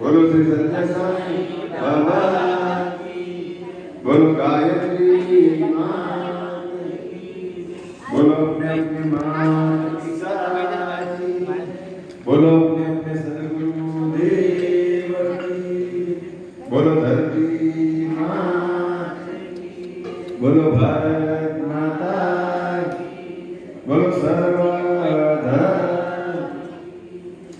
बोलो Shri Sanjay Sai Gayatri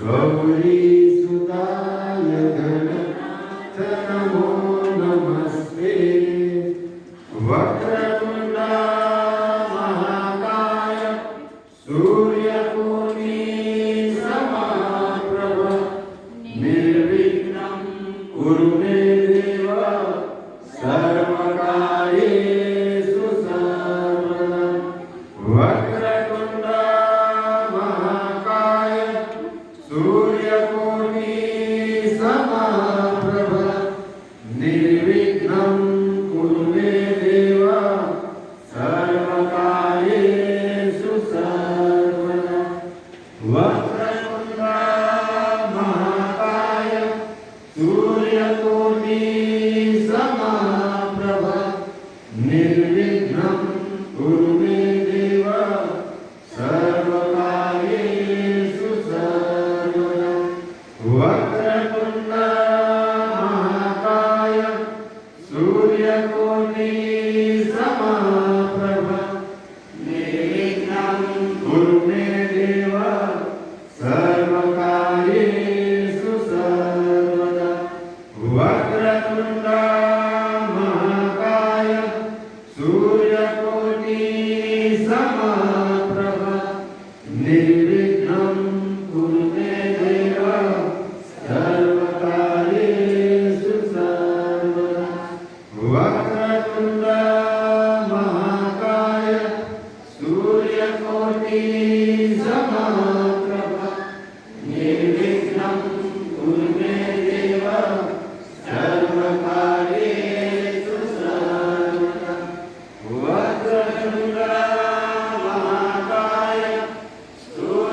Gauri Living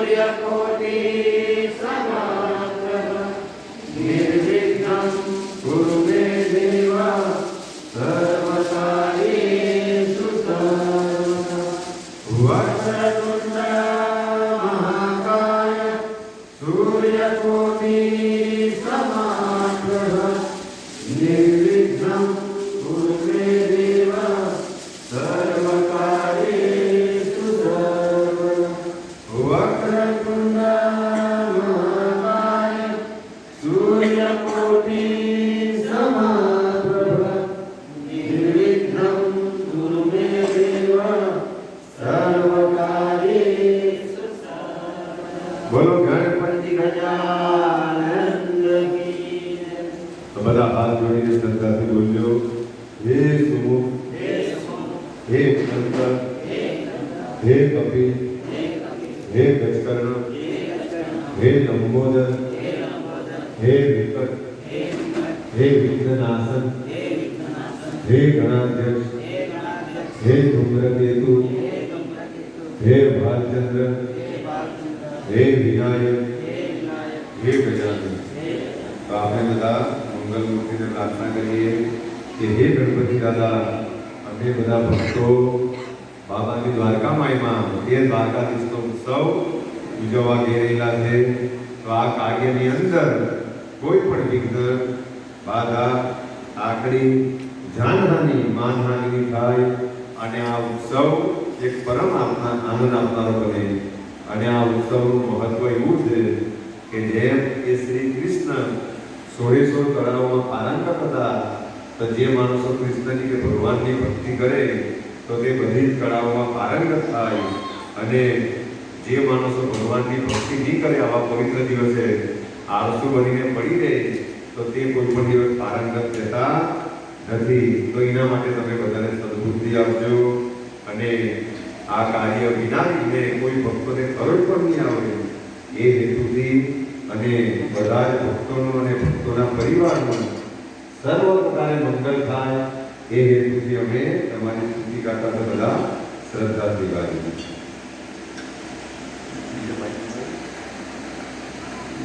Gloria Corti. Luna. હે લંબોદર હે વિકટ હે વિઘ્નનાશન હે ગણાધ્યક્ષ હે ધૂમ્રકેતુ હે ભાલચંદ્ર હે વિનાયક હે ગજાનન તો આપણે બધા મંગલમૂર્તિને પ્રાર્થના કરીએ કે હે ગણપતિ દાદા અમે બધા ભક્તો બાબાની દ્વારકા માઈમાં એ દ્વારકાધીશનો ઉત્સવ ઉજવવા જઈ રહેલા છે, તો આ કાર્યની અંદર કોઈ પણ વિઘ્ન, બાધા, આકડી, જાનહાનિ માનહાનિ થાય, અને આ ઉત્સવ એક પરમ આપના આનંદ આપનારો બને. અને આ ઉત્સવનું મહત્વ એવું છે કે જેમ એ શ્રી કૃષ્ણ સોળે સોળ તળાવમાં પારંગત હતા, તો જે માણસો કૃષ્ણની કે ભગવાનની ભક્તિ કરે, તો તે બધી જ કળાઓમાં પારંગત થાય. અને જે માણસો ભગવાનની ભક્તિ નહીં કરે, આવા પવિત્ર દિવસે આળસુ બનીને પડી રહે, તો તે કોઈ પણ દિવસ પારંગત થતા નથી. તો એના માટે તમે બધાને સદબુદ્ધિ આપજો અને આ કાર્ય વિના લીધે કોઈ ભક્તોને ખરોજ પણ નહીં આવે એ હેતુથી અને બધા જ ભક્તોનો અને ભક્તોના પરિવારનું સર્વ પ્રકારે મંગલ થાય. એ હેતુથી અમે તમારી સ્તુતિ ગાતા બધા શ્રદ્ધાથી ગાઈએ કંઈ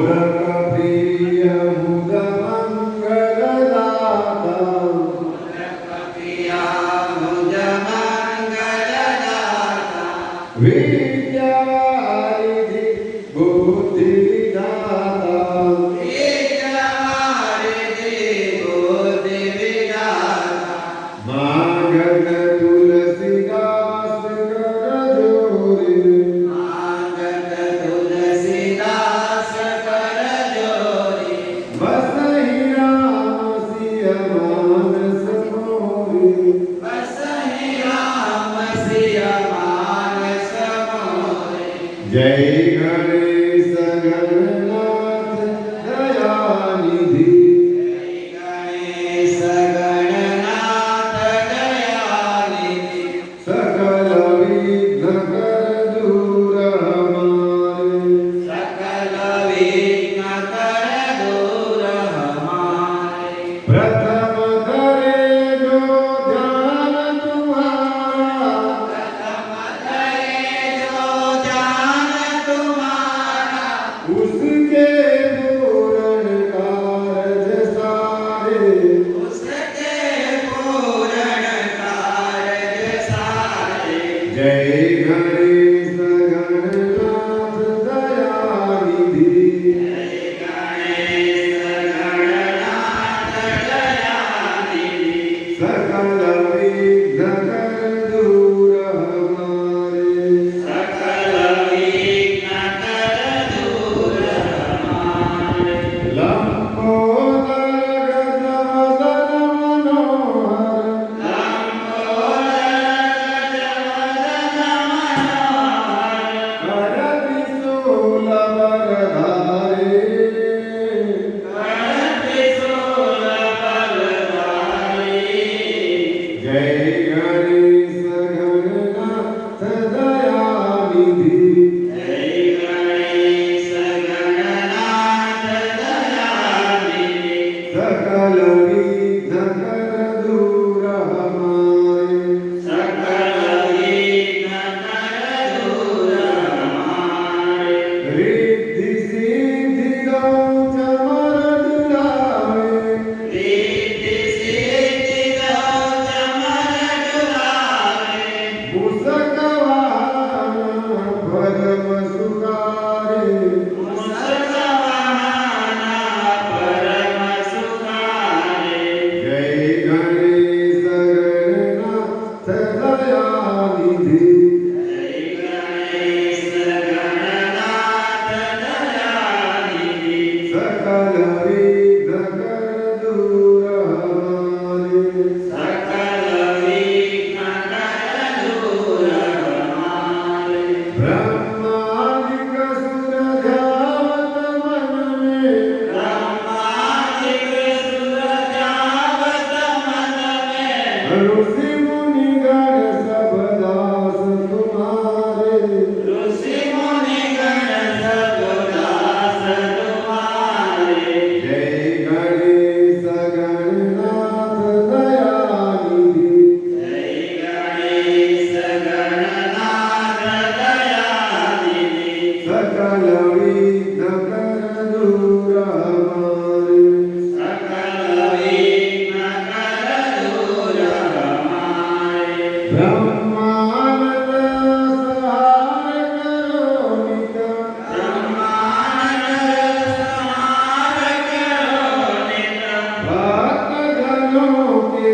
Toda alegria.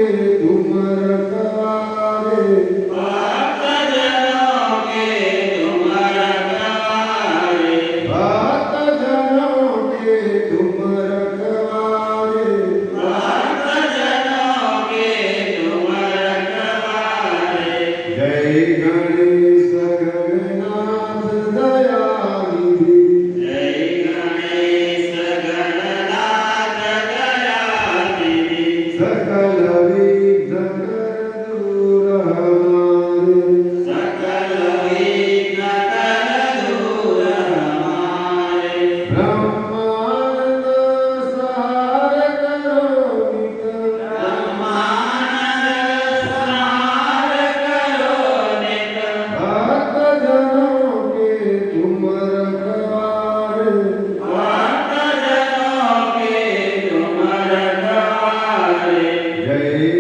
que ذكر لي ذكر hey.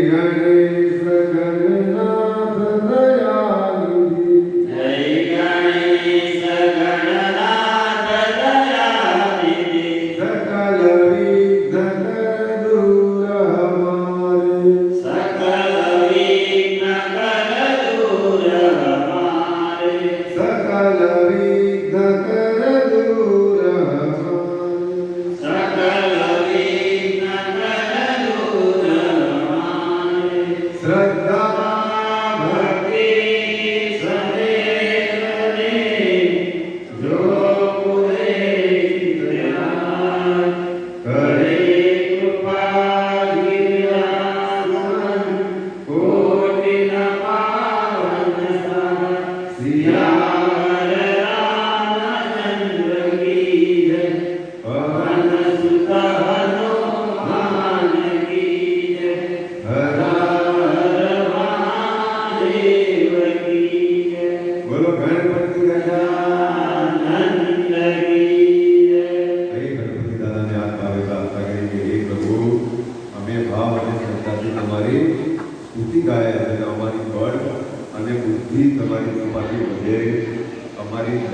Страх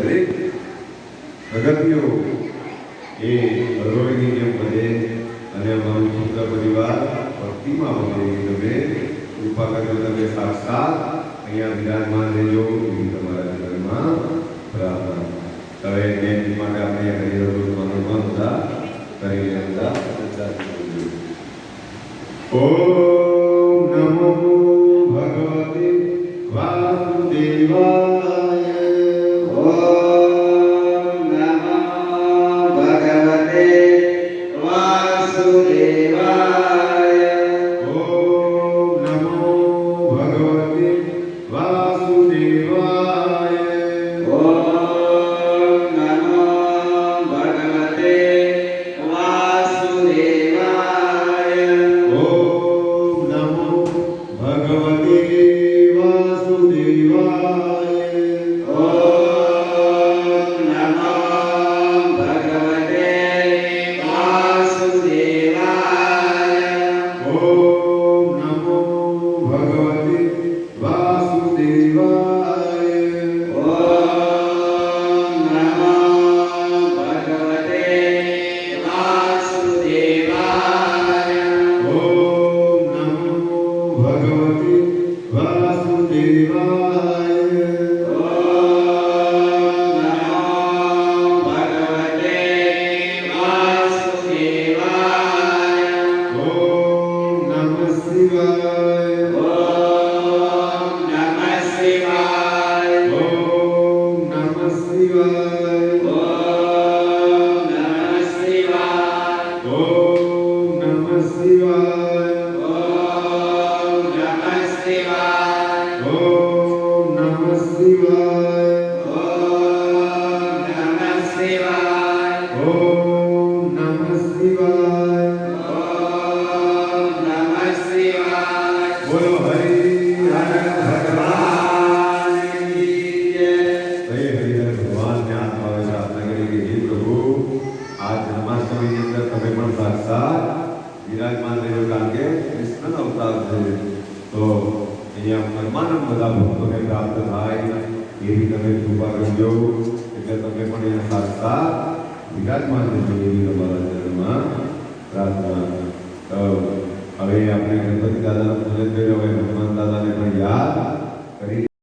દરેક અહીંયા વિરાજમાન રહેજો એવી તમારા જીવનમાં પ્રાર્થના. હવે જયંતિ માટે આપણે હરિહરો મનોમન હતા.